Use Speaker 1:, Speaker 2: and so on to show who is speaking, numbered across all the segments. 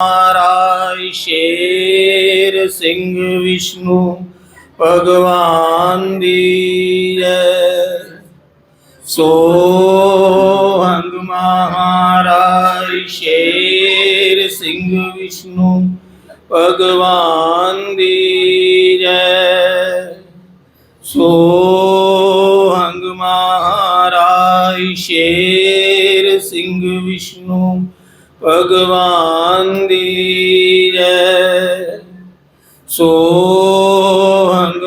Speaker 1: ਮਹਾਰਾਜ ਸ਼ੇਰ ਸਿੰਘ ਵਿਸ਼ਨੂੰ ਭਗਵਾਨ ਦੀ ਜੈ ਸੋ ਹੰਗ ਮਹਾਰਾਜ ਸ਼ੇਰ ਸਿੰਘ ਵਿਸ਼ਨੂੰ ਭਗਵਾਨ ਦੀ ਜੈ ਸੋ ਹੰਗ ਮਹਾਰਾਜ ਸ਼ੇਰ ਸਿੰਘ ਵਿਸ਼ਨੂੰ ਭਗਵਾਨ ਦੀ ਜੈ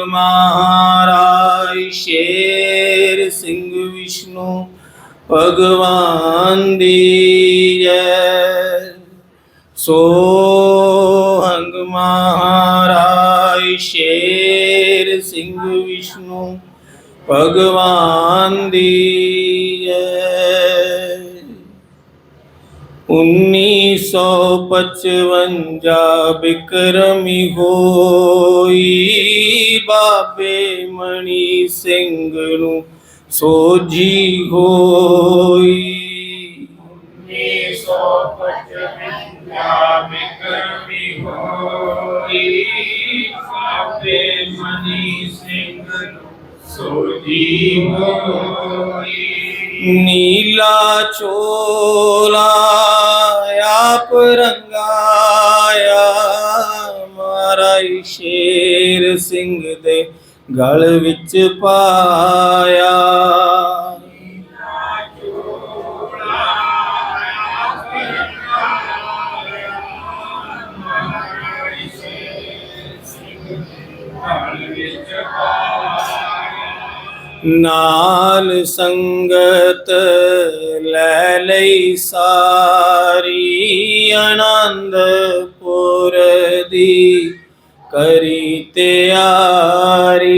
Speaker 1: ਮਹਾਰਾਜ, ਸ਼ੇਰ ਸਿੰਘ ਵਿਸ਼ਨੂੰ ਭਗਵਾਨ ਦੀ ਜੈ। ਸੋ ਮਹਾਰਾਜ, ਸ਼ੇਰ ਸਿੰਘ ਵਿਸ਼ਨੂੰ ਭਗਵਾਨ ਦੀ ਜੈ। 1955 ਬਿਕਰਮੀ ਹੋਈ। ਬਾਬੇ ਮਣੀ ਸਿੰਘ ਨੂੰ ਸੋਝੀ ਹੋਈ। 1955 ਬਿਕਰਮੀ ਹੋਈ। ਬਾਬੇ ਮਣੀ ਸਿੰਘ ਨੂੰ ਸੋਝੀ ਹੋਈ। ਨੀਲਾ ਚੋਲਾ ਆਪ ਰੰਗਾਇਆ। ਮਾਰਾਈ ਸ਼ੇਰ ਸਿੰਘ ਦੇ ਗਲ ਵਿੱਚ ਪਾਇਆ। ਨਾਲ ਸੰਗਤ ਲੈ ਲਈ ਸਾਰੀ ਆਨੰਦਪੁਰ ਦੀ ਕਰੀ ਤਿਆਰੀ।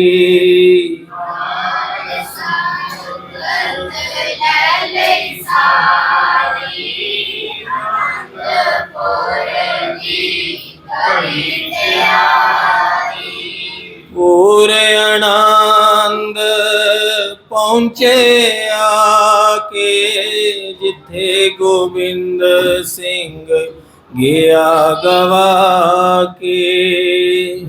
Speaker 1: ਕੇ ਜਿੱਥੇ ਗੋਬਿੰਦ ਸਿੰਘ ਗਿਆ ਗਵਾ ਕੇ।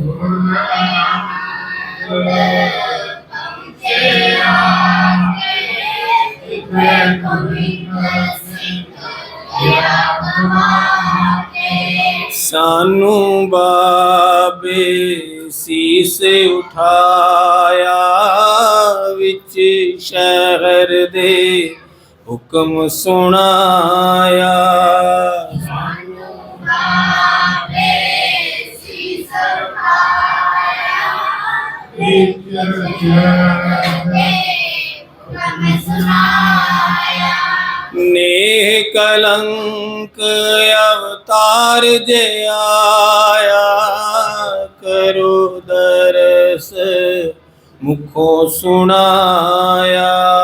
Speaker 1: ਸਾਨੂੰ ਬਾਬੇ ਸੀਸ ਉਠਾਇਆ ਵਿੱਚ ਸ਼ਹਿਰ ਦੇ ਹੁਕਮ ਸੁਣਾਇਆ। ਨੇ ਕਲੰਕ ਅਵਤਾਰ ਜੇ ਆਇਆ ਕਰੋ ਦਰਸ ਮੁਖੋ ਸੁਣਾਇਆ।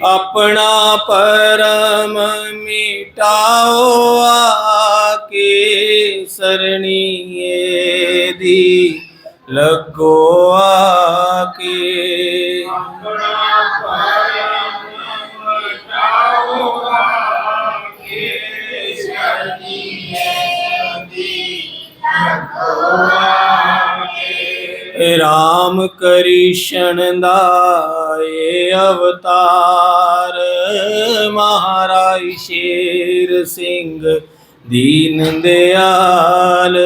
Speaker 1: ਆਪਣਾ ਪਰਮ ਮਿਟਾਓ ਆਕੇ ਸਰਣੀਏ ਦੀ ਲੱਗੋ ਰਾਮ ਕ੍ਰਿਸ਼ਨ ਦਾ ਏ ਅਵਤਾਰ। ਮਹਾਰਾਜ ਸ਼ੇਰ ਸਿੰਘ ਦੀਨ ਦਿਆਲ।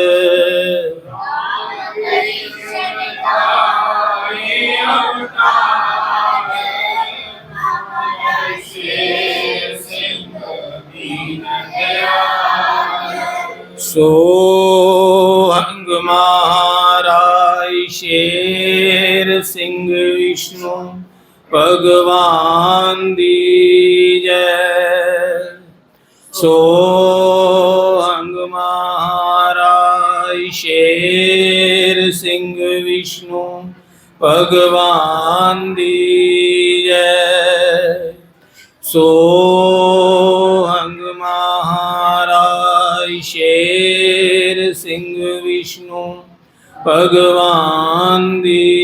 Speaker 1: ਸੋ ਅੰਗ ਮਹਾਰਾਜ ਸ਼ੇਰ ਸਿੰਘ ਵਿਸ਼ਨੂੰ ਭਗਵਾਨ ਦੀ ਜੈ ਸੋ ਅੰਗ ਮਹਾਰਾਜ ਸ਼ੇਰ ਸਿੰਘ ਵਿਸ਼ਨੂੰ ਭਗਵਾਨ ਦੀ ਜੈ ਸੋ ਅੰਗ ਮਹਾਰਾਜ ਸ਼ੇਰ